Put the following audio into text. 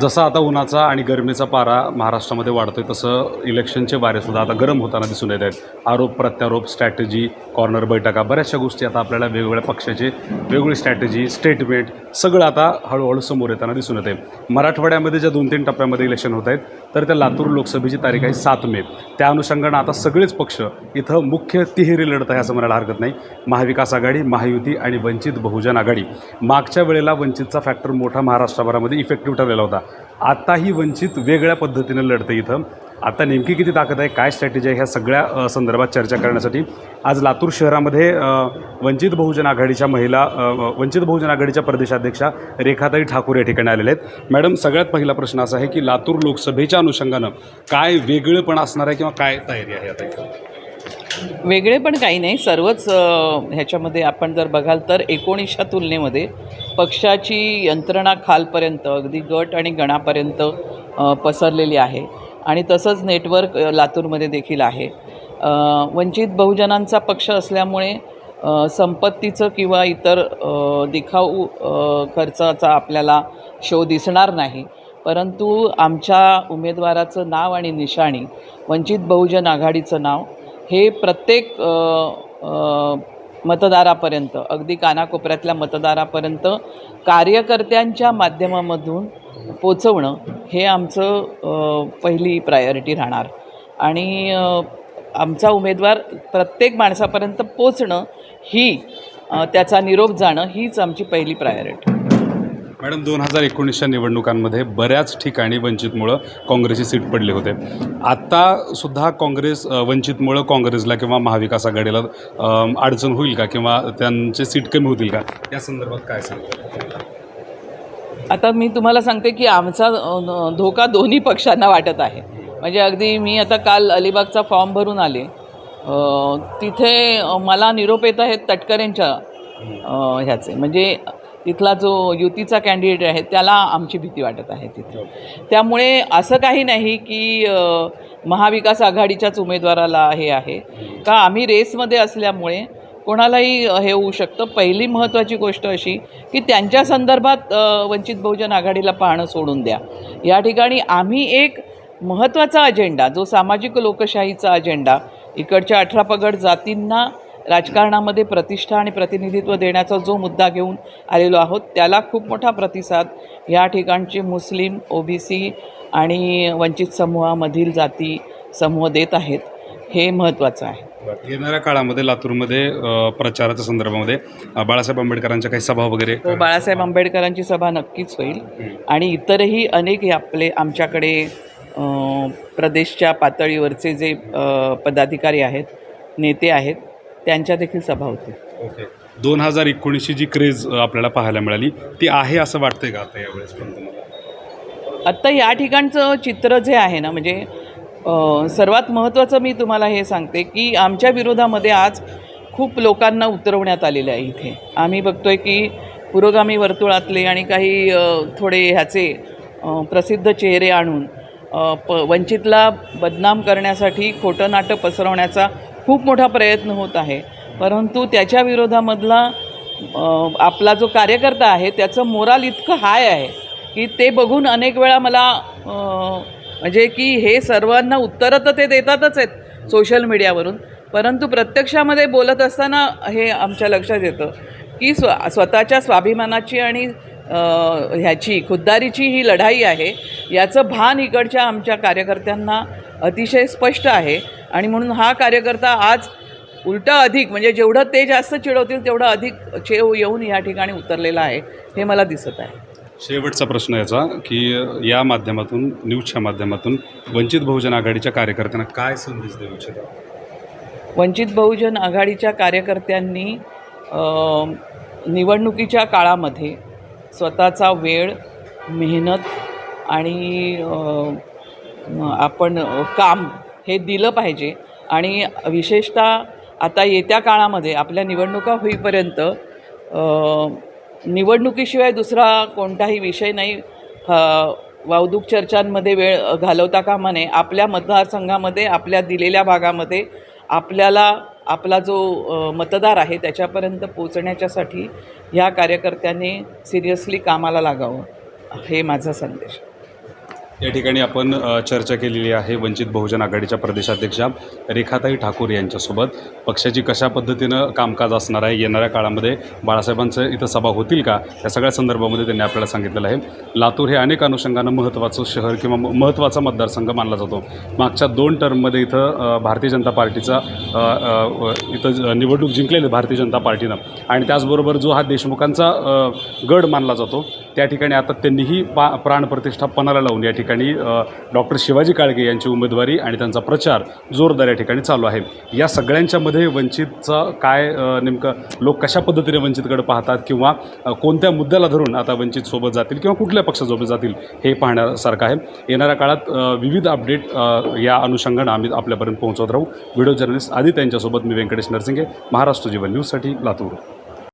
जसा आता उन्हाचा आणि गरमीचा पारा महाराष्ट्रामध्ये वाढतो आहे तसं इलेक्शनचे वारेसुद्धा आता गरम होताना दिसून येत आहेत. आरोप प्रत्यारोप स्ट्रॅटेजी कॉर्नर बैठका बऱ्याचशा गोष्टी आता आपल्याला वेगवेगळ्या पक्षाचे वेगवेगळी स्ट्रॅटेजी स्टेटमेंट सगळं आता हळूहळू समोर येताना दिसून येते मराठवाड्यामध्ये ज्या दोन तीन टप्प्यामध्ये इलेक्शन होत आहेत तर त्या लातूर लोकसभेची तारीख आहे सात मे. त्या अनुषंगानं आता सगळेच पक्ष इथं मुख्य तिहेरी लढत आहे असं म्हणायला हरकत नाही. महाविकास आघाडी महायुती आणि वंचित बहुजन आघाडी. मागच्या वेळेला वंचितचा फॅक्टर मोठा महाराष्ट्रभरामध्ये इफेक्टिव्ह ठरलेला होता. आत्ताही वंचित वेगळ्या पद्धतीनं लढते इथं. आता नेमकी किती ताकद आहे काय स्ट्रॅटेजी आहे ह्या सगळ्या संदर्भात चर्चा करण्यासाठी. आज लातूर शहरामध्ये वंचित बहुजन आघाडीच्या महिला वंचित बहुजन आघाडीच्या प्रदेशाध्यक्षा रेखाताई ठाकूर या ठिकाणी आलेल्या आहेत. मॅडम सगळ्यात पहिला प्रश्न असा आहे की लातूर लोकसभेच्या अनुषंगानं काय वेगळेपण असणार आहे किंवा काय तयारी आहे आता इथं? वेगळे पण काही नाही. सर्वच ह्याच्यामध्ये आपण जर बघाल तर एकोणीसच्या तुलनेमध्ये पक्षाची यंत्रणा खालपर्यंत अगदी गट आणि गणापर्यंत पसरलेली आहे. आणि तसंच नेटवर्क लातूरमध्ये देखील आहे. वंचित बहुजनांचा पक्ष असल्यामुळे संपत्तीचं किंवा इतर दिखाऊ खर्चाचा आपल्याला शो दिसणार नाही. परंतु आमच्या उमेदवाराचं नाव आणि निशाणी वंचित बहुजन आघाडीचं नाव हे प्रत्येक मतदारापर्यंत अगदी कानाकोपऱ्यातल्या मतदारापर्यंत कार्यकर्त्यांच्या माध्यमामधून पोचवणं हे आमचं पहिली प्रायोरिटी राहणार. आणि आमचा उमेदवार प्रत्येक माणसापर्यंत पोचणं ही त्याचा निरोप जाणं हीच आमची पहिली प्रायोरिटी. मॅडम दोन हजार एकोणीसच्या निवडणुकांमध्ये बऱ्याच ठिकाणी वंचितमुळं काँग्रेसची सीट पडले होते. आत्तासुद्धा काँग्रेस वंचितमुळं काँग्रेसला किंवा महाविकास आघाडीला अडचण होईल का किंवा त्यांचे सीट कमी होतील का? या संदर्भात काय सांगतो आता मी तुम्हाला सांगते की आमचा धोका दोन्ही पक्षांना वाटत आहे. म्हणजे अगदी मी आता काल अलिबागचा फॉर्म भरून आले. तिथे मला निरोप येत आहेत तटकरेंच्या ह्याचे. म्हणजे तिथला जो युतीचा कॅन्डिडेट आहे त्याला आमची भीती वाटत आहे तिथे. त्यामुळे असं काही नाही की महाविकास आघाडीच्याच उमेदवाराला हे आहे. का आम्ही रेसमध्ये असल्यामुळे कोणालाही हे होऊ शकतं. पहिली महत्त्वाची गोष्ट अशी की त्यांच्या संदर्भात वंचित बहुजन आघाडीला पाहणं सोडून द्या. या ठिकाणी आम्ही एक महत्त्वाचा अजेंडा जो सामाजिक लोकशाहीचा अजेंडा इकडच्या अठरा पगड जातींना राजकारणामध्ये प्रतिष्ठा आणि प्रतिनिधित्व देण्याचा जो मुद्दा घेऊन आलेलो आहोत त्याला खूप मोठा प्रतिसाद या ठिकाणचे मुस्लिम ओबीसी आणि वंचित समूहामधील जाती समूह देत आहेत हे महत्त्वाचं आहे. येणाऱ्या काळामध्ये लातूरमध्ये प्रचाराच्या संदर्भामध्ये बाळासाहेब आंबेडकरांच्या काही सभा वगैरे हो बाळासाहेब आंबेडकरांची सभा नक्कीच होईल. आणि इतरही अनेक आपले आमच्याकडे प्रदेशच्या पातळीवरचे जे पदाधिकारी आहेत नेते आहेत त्यांच्या देखील सभा होतील ओके. दोन हजार एकोणीसची जी क्रेज अ, आपल्याला पाहायला मिळाली ती आहे असं वाटतंय का आता यावेळेस पण तुम्हाला? आत्ता या ठिकाणचं चित्र जे आहे ना म्हणजे अ, सर्वात महत्त्वाचं मी तुम्हाला हे सांगते की आमच्या विरोधामध्ये आज खूप लोकांना उतरवण्यात आलेलं आहे इथे. आम्ही बघतोय की पुरोगामी वर्तुळातले आणि काही अ, थोडे ह्याचे अ, प्रसिद्ध चेहरे आणून अ, प वंचितला बदनाम करण्यासाठी खोटं नाटं पसरवण्याचा खूप मोठा प्रयत्न होत आहे. परंतु त्याच्या विरोधामधला आपला जो कार्यकर्ता आहे त्याचं मोराल इतकं हाय आहे की ते बघून अनेक वेळा मला म्हणजे की हे सर्वांना उत्तरं तर ते देतातच आहेत सोशल मीडियावरून. परंतु प्रत्यक्षामध्ये बोलत असताना हे आमच्या लक्षात येतं की स्व स्वतःच्या स्वाभिमानाची आणि ह्याची खुद्दारीची ही लढाई आहे. याचं भान इकडच्या आमच्या कार्यकर्त्यांना अतिशय स्पष्ट आहे. आणि म्हणून हा कार्यकर्ता आज उलटा अधिक म्हणजे जेवढं ते जास्त चिडवतील तेवढं अधिक चेव येऊन या ठिकाणी उतरलेला आहे हे मला दिसत आहे. शेवटचा प्रश्न याचा की या माध्यमातून न्यूजच्या माध्यमातून वंचित बहुजन आघाडीच्या कार्यकर्त्यांना काय संदेश देऊ इच्छिता? वंचित बहुजन आघाडीच्या कार्यकर्त्यांनी निवडणुकीच्या काळामध्ये स्वतःचा वेळ मेहनत आणि आपण काम हे दिलं पाहिजे. आणि विशेषतः आता येत्या काळामध्ये आपल्या निवडणुका होईपर्यंत निवडणुकीशिवाय दुसरा कोणताही विषय नाही. अ, वावदूक चर्चांमध्ये वेळ घालवता कामा नये. आपल्या मतदारसंघामध्ये आपल्या दिलेल्या भागामध्ये आपल्याला आपला जो मतदार आहे त्याच्यापर्यंत पोचण्याच्यासाठी ह्या कार्यकर्त्याने सिरियसली कामाला लागावं हे माझा संदेश. या ठिकाणी आपण चर्चा केलेली आहे वंचित बहुजन आघाडीच्या प्रदेशाध्यक्षा रेखाताई ठाकूर यांच्यासोबत. पक्षाची कशा पद्धतीनं कामकाज असणार आहे येणाऱ्या काळामध्ये बाळासाहेबांचं इथं सभा होतील का या सगळ्या संदर्भामध्ये त्यांनी आपल्याला सांगितलेलं आहे. लातूर हे अनेक अनुषंगानं महत्त्वाचं शहर किंवा म- महत्त्वाचा मतदारसंघ मानला जातो. मागच्या दोन टर्ममध्ये इथं भारतीय जनता पार्टीचा इथं ज- निवडणूक जिंकलेली भारतीय जनता पार्टीनं. आणि त्याचबरोबर जो हा देशमुखांचा गड मानला जातो त्या ठिकाणी आता त्यांनीही पा प्राणप्रतिष्ठा पणाला लावून या ठिकाणी डॉक्टर शिवाजी काळगे यांची उमेदवारी आणि त्यांचा प्रचार जोरदार या ठिकाणी चालू आहे. या सगळ्यांच्यामध्ये वंचितचा काय नेमकं लोक कशा पद्धतीने वंचितकडे पाहतात किंवा कोणत्या मुद्द्याला धरून आता वंचित सोबत जातील किंवा कुठल्या पक्षासोबत जातील हे पाहण्यासारखं आहे. येणाऱ्या काळात विविध अपडेट या अनुषंगानं आम्ही आपल्यापर्यंत पोहोचवत राहू. व्हिडिओ जर्नलिस्ट आधी त्यांच्यासोबत मी व्यंकटेश नरसिंगे महाराष्ट्र जीवन न्यूजसाठी लातूर.